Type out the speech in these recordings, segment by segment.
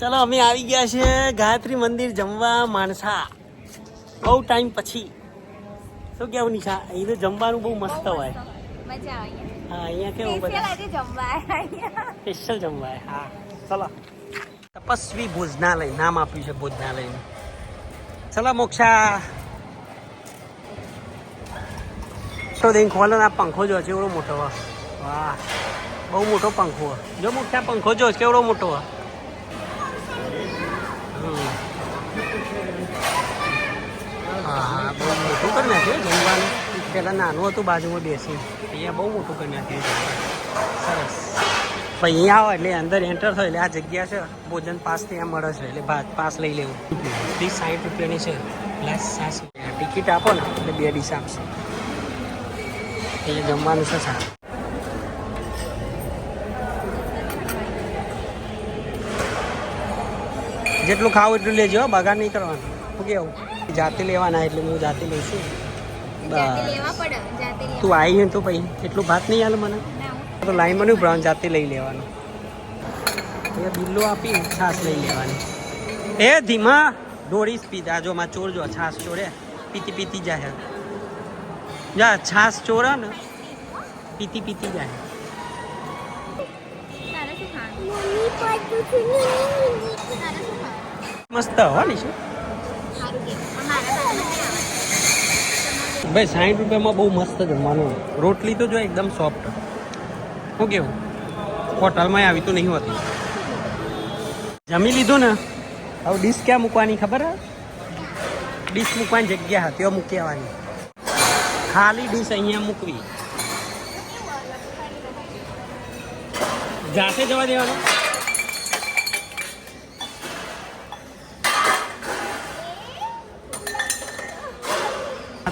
ચલો અમે આવી ગયા છે ગાયત્રી મંદિર જમવા માણસા. બહુ ટાઈમ પછી. શું કેવું નિશા? અહીં તો જમવાનું બહુ મસ્ત હોય. હા અહીંયા કેવું બધા? સ્પેશિયલ જમવાય હા. ચલો. તપસ્વી ભોજનાલય નામ આપ્યું છે ભોજનાલયનું. ચલો મોક્ષા. તો દઈને ખોલો આ પંખો જો છે એવડો મોટો વાહ. બહુ મોટો પંખો જો મોક્ષા પંખો જો કેવડો મોટો હોય હા, બહુ મોટું કરી નાખ્યું જમવાનું. પહેલાં નાનું હતું, બાજુમાં બેસી અહીંયા બહુ મોટું કરી નાખ્યું સરસ. પણ અહીંયા આવો એટલે અંદર એન્ટર થાય એટલે આ જગ્યા છે, ભોજન પાસ ત્યાં મળે છે, એટલે ભાત પાસ લઈ લેવું. ત્રીસ સાઠ રૂપિયાની છે. પ્લસ સાસ ટિકિટ આપો ને, એટલે બે ડીશ આપશે. એટલે જમવાનું છે સારું. જેટલું ખાવું એટલું લેજો બગાડ નહીં કરવાનું. શું કેવું જાતે લેવાના એટલે હું જાતે લઈશું? બસ. તું આવી તો પછી એટલું ભાત નહીં હાલ મને? તો લાઈન બન્યું બ્રાઉન જાતે લઈ લેવાનું. અહીંયા બિલ્લો આપી છાશ લઈ લેવાની. એ ધીમા દોડી પીધા જો માં ચોર જો છાશ ચોરે પીતી પીતી જાય. જા છાશ ચોરા ને પીતી પીતી જાય. મસ્ત હો ને શું ભાઈ સાઠ રૂપિયામાં બહુ મસ્ત જમવાનું. રોટલી તો જો એકદમ સોફ્ટ શું કેવું? હોટલમાં આવી તો નહીં હોતી. જમી લીધું ને? હવે ડીશ ક્યાં મૂકવાની ખબર ડીશ મૂકવાની જગ્યા હતી ત્યાં મૂકી આવવાની. ખાલી ડીશ અહીંયા મૂકવી. જાતે જવા દેવાનો?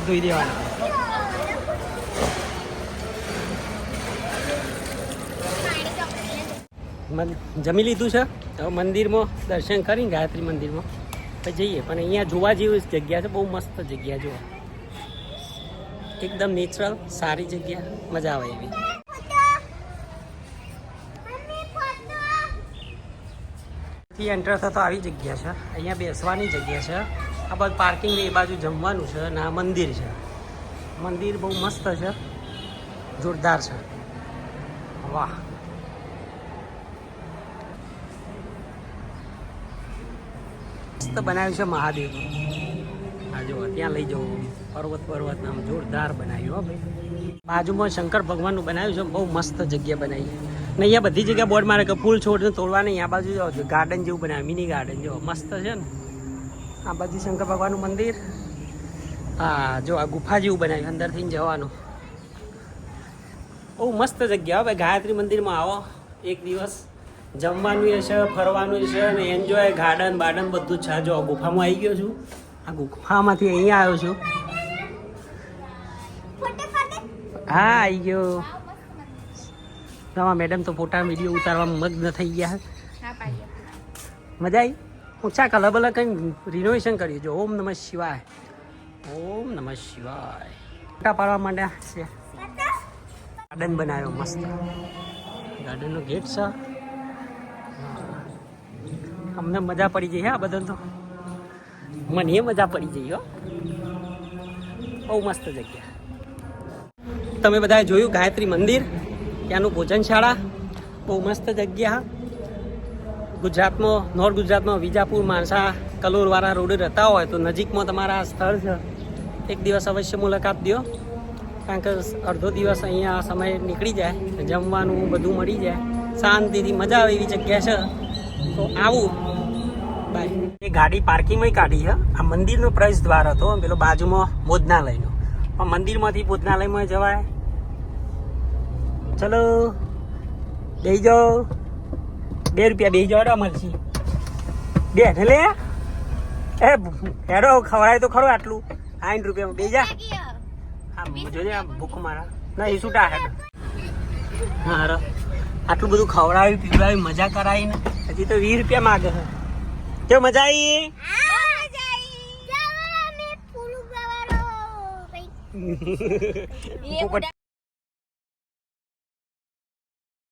ધોઈ દેવાના જમી લીધું છે? તો મંદિરમાં દર્શન કરીને ગાયત્રી મંદિરમાં તો જઈએ. પણ અહીંયા જોવા જેવી જગ્યા છે, બહુ મસ્ત જગ્યા જો એકદમ નેચરલ સારી જગ્યા. મજા આવે એવી. થી એન્ટર થતો આવી જગ્યા છે. અહીંયા બેસવાની જગ્યા છે. આ બાજુ પાર્કિંગ એ બાજુ જમવાનું છે અને આ મંદિર છે. મંદિર બહુ મસ્ત છે. જોરદાર છે. વાહ. મસ્ત બનાવ્યું છે મહાદેવ. આ જો ત્યાં લઈ જવું પર્વત પર્વત નામ જોરદાર બનાવ્યું, હો ભાઈ. બાજુમાં શંકર ભગવાનનું બનાવ્યું છે. બહુ મસ્ત જગ્યા બનાવી. ને અહીંયા બધી જગ્યા બોર્ડ મારે કે ફૂલ છોડ તોડવા નહીં, આ બાજુ જાઓ ગાર્ડન જેવું બનાવ્યું મિની ગાર્ડન જેવો મસ્ત છે ને. આ બાજુ શંકર ભગવાનનું મંદિર. હા જો આ ગુફા જેવું બનાવ્યું અંદરથી જવાનું. બહુ મસ્ત જગ્યા ભાઈ ગાયત્રી મંદિરમાં આવો એક દિવસ. જમવાનું છે ફરવાનું છે અને એન્જોય ગાર્ડન બાર્ડન બધું જ છે. આ જો ગુફામાં આવી ગયો છું. આ ગુફામાંથી અહીંયા આવ્યો છું. હા આવી ગયો. તમારા મેડમ તો ફોટા વીડિયો ઉતારવામાં મગ્ન થઈ ગયા. મજા આવી ઊંચા કલર બલર કંઈ રિનોવેશન કરીએ. જો, ઓમ નમઃ શિવાય. ઓમ નમઃ શિવાય. ફોટા પાડવા માંડ્યા છે. ગાર્ડન બનાવ્યો મસ્ત. ગાર્ડનનો ગેટ છે. અમને મજા પડી જઈ હા બધા તો મને મજા પડી જઈ હો. બહુ મસ્ત જગ્યા. તમે બધાએ જોયું ગાયત્રી મંદિર? ત્યાંનું ભોજનશાળા. બહુ મસ્ત જગ્યા. ગુજરાતમાં, નોર્થ ગુજરાતમાં વિજાપુર માણસા કલોરવાળા રોડે રહેતા હોય તો નજીકમાં તમારા સ્થળ છે. એક દિવસ અવશ્ય મુલાકાત દો કારણ કે અડધો દિવસ અહીંયા સમય નીકળી જાય, જમવાનું બધું મળી જાય. શાંતિથી મજા આવે એવી જગ્યા છે. તો આવું. બાય એ ગાડી પાર્કિંગમાં કાઢી છે. આ મંદિરનો પ્રવેશ દ્વાર હતો. પેલો બાજુમાં ભોજનાલયનો. પણ મંદિરમાંથી ભોજનાલયમાં જવાય. ચલો. બેસી જાઓ. બે રૂપિયા બે જાઓ મળશે. બે એટલે લે એ હેડો ખવડાય તો ખરો આટલું. સાઠ રૂપિયામાં બે જા. આમ જોજે આમ ભૂખ મારા. ના એ છૂટા હેડો હા આટલું બધું ખવડાવ્યું પીવડાવ્યું મજા કરાવી ને હજી તો વીસ રૂપિયા માગે છે. કેવું મજા આવી પોપટ